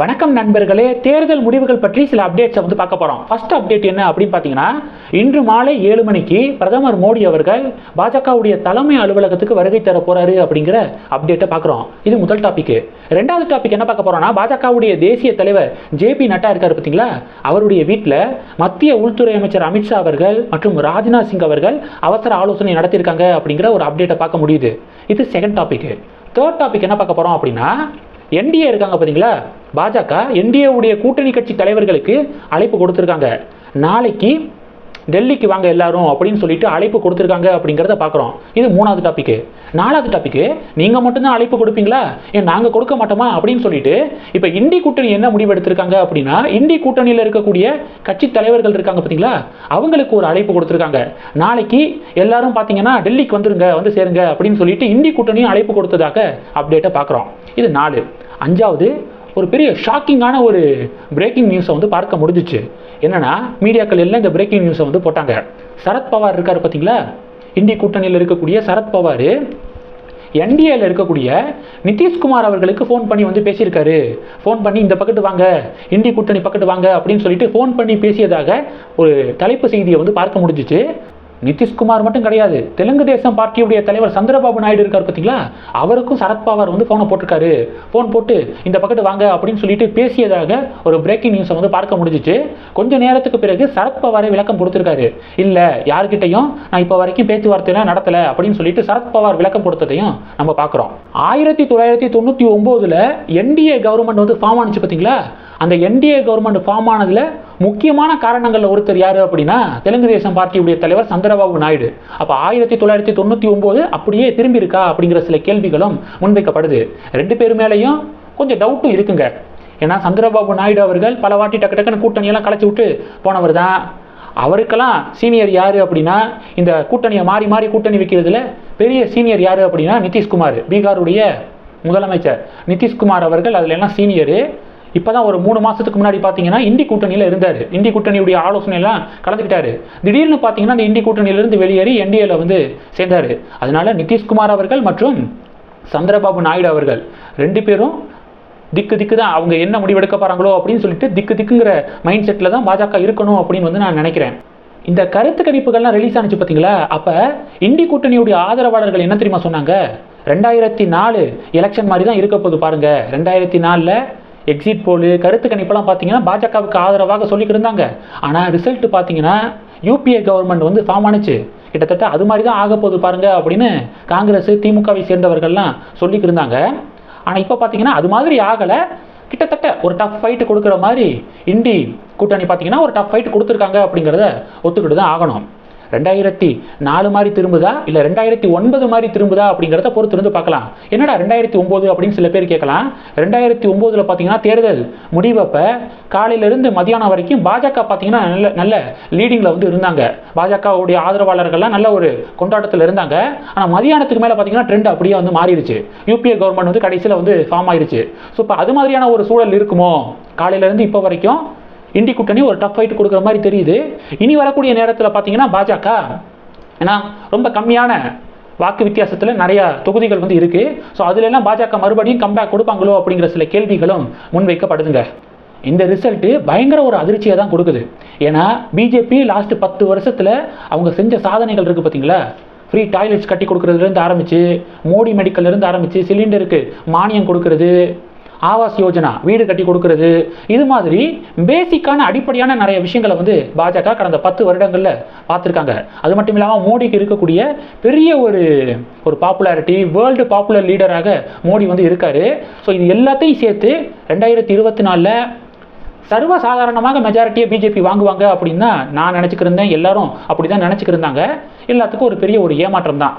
வணக்கம் நண்பர்களே தேர்தல் முடிவுகள் பற்றி சில அப்டேட்ஸை வந்து பார்க்க போகிறோம் ஃபர்ஸ்ட் அப்டேட் என்ன அப்படின்னு பார்த்தீங்கன்னா இன்று மாலை ஏழு மணிக்கு பிரதமர் மோடி அவர்கள் பாஜகவுடைய தலைமை அலுவலகத்துக்கு வருகை தர போறாரு அப்படிங்கிற அப்டேட்டை பார்க்குறோம். இது முதல் டாபிக் ரெண்டாவது டாபிக் என்ன பார்க்க போகிறோம்னா பாஜகவுடைய தேசிய தலைவர் ஜே பி நட்டா இருக்கார் பார்த்தீங்களா? அவருடைய வீட்டில் மத்திய உள்துறை அமைச்சர் அமித்ஷா அவர்கள் மற்றும் ராஜ்நாத் சிங் அவர்கள் அவசர ஆலோசனை நடத்தியிருக்காங்க அப்படிங்கிற ஒரு அப்டேட்டை பார்க்க முடியுது. இது செகண்ட் டாபிக் தேர்ட் டாபிக் என்ன பார்க்க போகிறோம் அப்படின்னா என்டிஏ இருக்காங்க பார்த்தீங்களா பாஜக என்டிஏவுடைய கூட்டணி கட்சி தலைவர்களுக்கு அழைப்பு கொடுத்துருக்காங்க. நாளைக்கு டெல்லிக்கு வாங்க எல்லாரும் அப்படின்னு சொல்லிட்டு அழைப்பு கொடுத்துருக்காங்க அப்படிங்கிறத பார்க்குறோம். இது மூணாவது டாப்பிக்கு நாலாவது டாப்பிக்கு நீங்கள் மட்டும்தான் அழைப்பு கொடுப்பீங்களா? ஏன் நாங்கள் கொடுக்க மாட்டோமா? அப்படின்னு சொல்லிட்டு இப்போ இந்தி கூட்டணி என்ன முடிவு எடுத்திருக்காங்க அப்படின்னா இந்தி கூட்டணியில் இருக்கக்கூடிய கட்சி தலைவர்கள் இருக்காங்க பார்த்தீங்களா அவங்களுக்கு ஒரு அழைப்பு கொடுத்துருக்காங்க. நாளைக்கு எல்லாரும் பார்த்தீங்கன்னா டெல்லிக்கு வந்துருங்க வந்து சேருங்க அப்படின்னு சொல்லிட்டு இந்தி கூட்டணியும் அழைப்பு கொடுத்ததாக அப்டேட்டை பார்க்குறோம். இது நாலு. அஞ்சாவது ஒரு பெரிய ஷாக்கிங்கான ஒரு பிரேக்கிங் நியூஸை வந்து பார்க்க முடிஞ்சிச்சு. என்னன்னா மீடியாக்கள் எல்லாம் இந்த பிரேக்கிங் நியூஸை வந்து போட்டாங்க. சரத்பவார் இருக்கார் பார்த்தீங்களா இந்தி கூட்டணியில் இருக்கக்கூடிய சரத்பவார் என்டிஏல இருக்கக்கூடிய நிதிஷ்குமார் அவர்களுக்கு ஃபோன் பண்ணி வந்து பேசியிருக்காரு. ஃபோன் பண்ணி இந்த பக்கத்து வாங்க இந்தி கூட்டணி பக்கத்து வாங்க அப்படின்னு சொல்லிட்டு ஃபோன் பண்ணி பேசியதாக ஒரு தலைப்பு செய்தியை வந்து பார்க்க முடிஞ்சிச்சு. நிதிஷ்குமார் மட்டும் கிடையாது. தெலுங்கு தேசம் பார்ட்டியுடைய தலைவர் சந்திரபாபு நாயுடு இருக்கார் பார்த்தீங்களா? அவருக்கும் சரத்பவார் வந்து ஃபோனை போட்டிருக்காரு. ஃபோன் போட்டு இந்த பக்கத்து வாங்க அப்படின்னு சொல்லிட்டு பேசியதாக ஒரு பிரேக்கிங் நியூஸை வந்து பார்க்க முடிஞ்சிச்சு. கொஞ்ச நேரத்துக்கு பிறகு சரத்பவாரே விளக்கம் கொடுத்துருக்காரு. இல்லை யார்கிட்டையும் நான் இப்போ வரைக்கும் பேச்சுவார்த்தைலாம் நடத்தலை அப்படின்னு சொல்லிட்டு சரத்பவார் விளக்கம் கொடுத்ததையும் நம்ம பார்க்குறோம். ஆயிரத்தி தொள்ளாயிரத்தி தொண்ணூற்றி ஒம்போதில் என்டிஏ கவர்மெண்ட் வந்து ஃபார்ம் ஆனிச்சு பார்த்தீங்களா? அந்த என்டிஏ கவர்மெண்ட் ஃபார்ம் ஆனதில் முக்கியமான காரணங்களில் ஒருத்தர் யார் அப்படின்னா தெலுங்கு தேசம் பார்ட்டியுடைய தலைவர் சந்திரபாபு நாயுடு. அப்போ ஆயிரத்தி தொள்ளாயிரத்தி தொண்ணூற்றி ஒம்பது அப்படியே திரும்பி இருக்கா அப்படிங்கிற சில கேள்விகளும் முன்வைக்கப்படுது. ரெண்டு பேர் மேலேயும் கொஞ்சம் டவுட்டும் இருக்குங்க. ஏன்னா சந்திரபாபு நாயுடு அவர்கள் பல வாட்டி டக்கு டக்குன்னு கூட்டணியெல்லாம் கலைச்சி விட்டு போனவர் தான். அவருக்கெல்லாம் சீனியர் யார் அப்படின்னா இந்த கூட்டணியை மாறி மாறி கூட்டணி வைக்கிறதுல பெரிய சீனியர் யார் அப்படின்னா நிதிஷ்குமார் பீகாருடைய முதலமைச்சர். நிதிஷ்குமார் அவர்கள் அதில் எல்லாம் சீனியரு இப்போதான் ஒரு மூணு மாதத்துக்கு முன்னாடி பார்த்தீங்கன்னா இந்தி கூட்டணியில் இருந்தார். இந்தி கூட்டணியுடைய ஆலோசனை எல்லாம் கலந்துக்கிட்டாரு. திடீர்னு பார்த்தீங்கன்னா அந்த இந்தி கூட்டணியிலிருந்து வெளியேறி என்டிஏல வந்து சேர்ந்தார். அதனால நிதிஷ்குமார் அவர்கள் மற்றும் சந்திரபாபு நாயுடு அவர்கள் ரெண்டு பேரும் திக்கு திக்கு தான் அவங்க என்ன முடிவெடுக்க போகிறாங்களோ அப்படின்னு சொல்லிட்டு திக்கு திக்குங்கிற மைண்ட் செட்டில் தான் பாஜக இருக்கணும் அப்படின்னு வந்து நான் நினைக்கிறேன். இந்த கருத்து கணிப்புகள்லாம் ரிலீஸ் ஆனிச்சு பார்த்தீங்களா அப்போ இந்தி கூட்டணியுடைய ஆதரவாளர்கள் என்ன தெரியுமா சொன்னாங்க? ரெண்டாயிரத்தி நாலு எலெக்ஷன் மாதிரி தான் இருக்க போகுது பாருங்கள் ரெண்டாயிரத்தி நாலில் எக்ஸிட் போலு கருத்து கணிப்பெல்லாம் பார்த்தீங்கன்னா பாஜகவுக்கு ஆதரவாக சொல்லிக்கிட்டு இருந்தாங்க ஆனால் ரிசல்ட் பார்த்தீங்கன்னா யூபிஏ கவர்மெண்ட் வந்து ஃபார்ம் ஆனிச்சு கிட்டத்தட்ட அது மாதிரி தான் ஆக போகுது பாருங்க அப்படின்னு காங்கிரஸ் திமுகவை சேர்ந்தவர்கள்லாம் சொல்லிக்கிட்டு இருந்தாங்க ஆனால் இப்போ பார்த்தீங்கன்னா அது மாதிரி ஆகலை. கிட்டத்தட்ட ஒரு டஃப் ஃபைட்டு கொடுக்குற மாதிரி இண்டி கூட்டணி பார்த்தீங்கன்னா ஒரு டஃப் ஃபைட் கொடுத்துருக்காங்க அப்படிங்கிறத ஒத்துக்கிட்டு தான் ஆகணும். ரெண்டாயிரத்தி நாலு மாதிரி திரும்புதா? இல்லை ரெண்டாயிரத்தி ஒன்பது மாதிரி திரும்புதா அப்படிங்கிறத பொறுத்து இருந்து பார்க்கலாம். என்னடா ரெண்டாயிரத்தி ஒம்பது அப்படின்னு சில பேர் கேட்கலாம். ரெண்டாயிரத்தி ஒம்போதில் பார்த்தீங்கன்னா தேர்தல் முடிவப்ப காலையிலேருந்து மதியானம் வரைக்கும் பாஜக பார்த்தீங்கன்னா நல்ல நல்ல லீடிங்கில் வந்து இருந்தாங்க. பாஜகவுடைய ஆதரவாளர்கள்லாம் நல்ல ஒரு கொண்டாட்டத்தில் இருந்தாங்க. ஆனால் மதியானத்துக்கு மேலே பார்த்தீங்கன்னா ட்ரெண்ட் அப்படியே வந்து மாறிடுச்சு. யூபிஏ கவர்மெண்ட் வந்து கடைசியில் வந்து ஃபார்ம் ஆயிருச்சு. ஸோ இப்போ அது மாதிரியான ஒரு சூழல் இருக்குமோ? காலையிலேருந்து இப்போ வரைக்கும் இந்தி கூட்டணி ஒரு டஃப் ஃபைட் கொடுக்குற மாதிரி தெரியுது. இனி வரக்கூடிய நேரத்தில் பார்த்தீங்கன்னா பாஜக ஏன்னா ரொம்ப கம்மியான வாக்கு வித்தியாசத்தில் நிறைய தொகுதிகள் வந்து இருக்குது ஸோ அதுலெல்லாம் பாஜக மறுபடியும் கம்பேக் கொடுப்பாங்களோ அப்படிங்கிற சில கேள்விகளும் முன்வைக்கப்படுதுங்க இந்த ரிசல்ட்டு பயங்கர ஒரு அதிர்ச்சியை தான் கொடுக்குது. ஏன்னா பிஜேபி லாஸ்ட்டு பத்து வருஷத்தில் அவங்க செஞ்ச சாதனைகள் இருக்குது பார்த்தீங்களா ஃப்ரீ டாய்லெட்ஸ் கட்டி கொடுக்குறதுலேருந்து ஆரம்பித்து மோடி மெடிக்கல்லேருந்து ஆரம்பித்து சிலிண்டருக்கு மானியம் கொடுக்கறது ஆவாஸ் யோஜனா வீடு கட்டி கொடுக்கறது. இது மாதிரி பேசிக்கான அடிப்படையான நிறைய விஷயங்களை வந்து பாஜக கடந்த பத்து வருடங்களில் பார்த்துருக்காங்க. அது மட்டும் இல்லாமல் மோடிக்கு இருக்கக்கூடிய பெரிய ஒரு ஒரு பாப்புலாரிட்டி வேர்ல்டு பாப்புலர் லீடராக மோடி வந்து இருக்காரு. ஸோ இது எல்லாத்தையும் சேர்த்து ரெண்டாயிரத்தி இருபத்தி நாலில் சர்வ சாதாரணமாக மெஜாரிட்டியை பிஜேபி வாங்குவாங்க அப்படின்னு தான் நான் நினச்சிக்கிருந்தேன் எல்லாரும் அப்படி தான் நினச்சிக்கிருந்தாங்க எல்லாத்துக்கும் ஒரு பெரிய ஒரு ஏமாற்றம் தான்.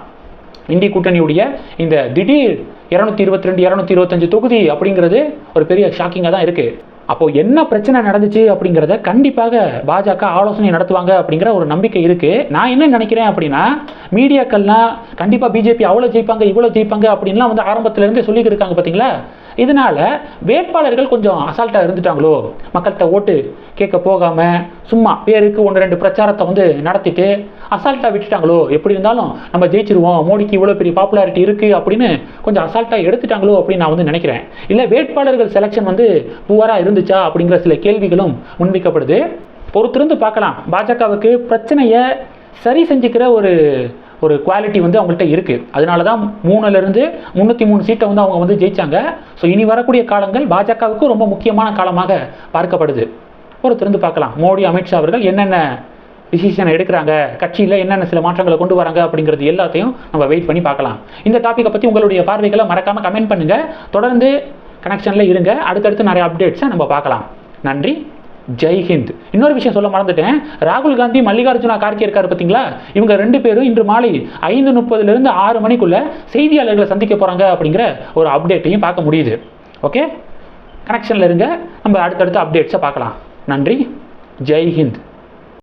இந்திய கூட்டணியுடைய இந்த திடீர் இரநூத்தி இருபத்தி ரெண்டு இரநூத்தி இருபத்தஞ்சு தொகுதி அப்படிங்கிறது ஒரு பெரிய ஷாக்கிங்காக தான் இருக்குது அப்போ என்ன பிரச்சனை நடந்துச்சு அப்படிங்கிறத கண்டிப்பாக பாஜக ஆலோசனை நடத்துவாங்க அப்படிங்கிற ஒரு நம்பிக்கை இருக்கு. நான் என்ன நினைக்கிறேன் அப்படின்னா மீடியாக்கள்லாம் கண்டிப்பாக பிஜேபி அவ்வளோ ஜெயிப்பாங்க இவ்வளோ ஜெயிப்பாங்க அப்படின்லாம் வந்து ஆரம்பத்துல இருந்தே இருக்காங்க பார்த்தீங்களா இதனால வேட்பாளர்கள் கொஞ்சம் அசால்ட்டாக இருந்துட்டாங்களோ? மக்கள்கிட்ட ஓட்டு கேட்க போகாமல் சும்மா பேருக்கு ஒன்று ரெண்டு பிரச்சாரத்தை வந்து நடத்திட்டு அசால்ட்டாக விட்டுட்டாங்களோ? எப்படி இருந்தாலும் நம்ம ஜெயிச்சிருவோம். மோடிக்கு இவ்வளோ பெரிய பாப்புலாரிட்டி இருக்குது அப்படின்னு கொஞ்சம் அசால்ட்டாக எடுத்துட்டாங்களோ அப்படின்னு நான் வந்து நினைக்கிறேன். இல்லை வேட்பாளர்கள் செலெக்ஷன் வந்து புவராக இருந்துச்சா அப்படிங்கிற சில கேள்விகளும் முன்வைக்கப்படுது. பொறுத்திருந்து பார்க்கலாம். பாஜகவுக்கு பிரச்சனையை சரி செஞ்சுக்கிற ஒரு ஒரு குவாலிட்டி வந்து அவங்கள்ட்ட இருக்குது அதனால தான் மூணுலேருந்து முந்நூற்றி மூணு சீட்டை வந்து அவங்க வந்து ஜெயித்தாங்க ஸோ இனி வரக்கூடிய காலங்கள் பாஜகவுக்கு ரொம்ப முக்கியமான காலமாக பார்க்கப்படுது. பொறுத்திருந்து பார்க்கலாம். மோடி அமித்ஷா அவர்கள் என்னென்ன டிசிஷன் எடுக்கிறாங்க கட்சியில் என்னென்ன சில மாற்றங்களை கொண்டு வராங்க அப்படிங்கிறது எல்லாத்தையும் நம்ம வெயிட் பண்ணி பார்க்கலாம். இந்த டாப்பிக்கை பற்றி உங்களுடைய பார்வைகளை மறக்காமல் கமெண்ட் பண்ணுங்கள் தொடர்ந்து கனெக்ஷனில் இருங்க. அடுத்தடுத்து நிறைய அப்டேட்ஸை நம்ம பார்க்கலாம். நன்றி. ஜெய் ஹிந்த். இன்னொரு விஷயம் சொல்ல மறந்துட்டேன். ராகுல் காந்தி மல்லிகார்ஜுனா கார்கே இருக்காரு பார்த்தீங்களா? இவங்க ரெண்டு பேரும் இன்று மாலை ஐந்து முப்பதுலேருந்து ஆறு மணிக்குள்ள செய்தியாளர்களை சந்திக்க போகிறாங்க அப்படிங்கிற ஒரு அப்டேட்டையும் பார்க்க முடியுது. ஓகே கனெக்ஷனில் இருங்க. நம்ம அடுத்தடுத்த அப்டேட்ஸை பார்க்கலாம். நன்றி. ஜெய் ஹிந்த்.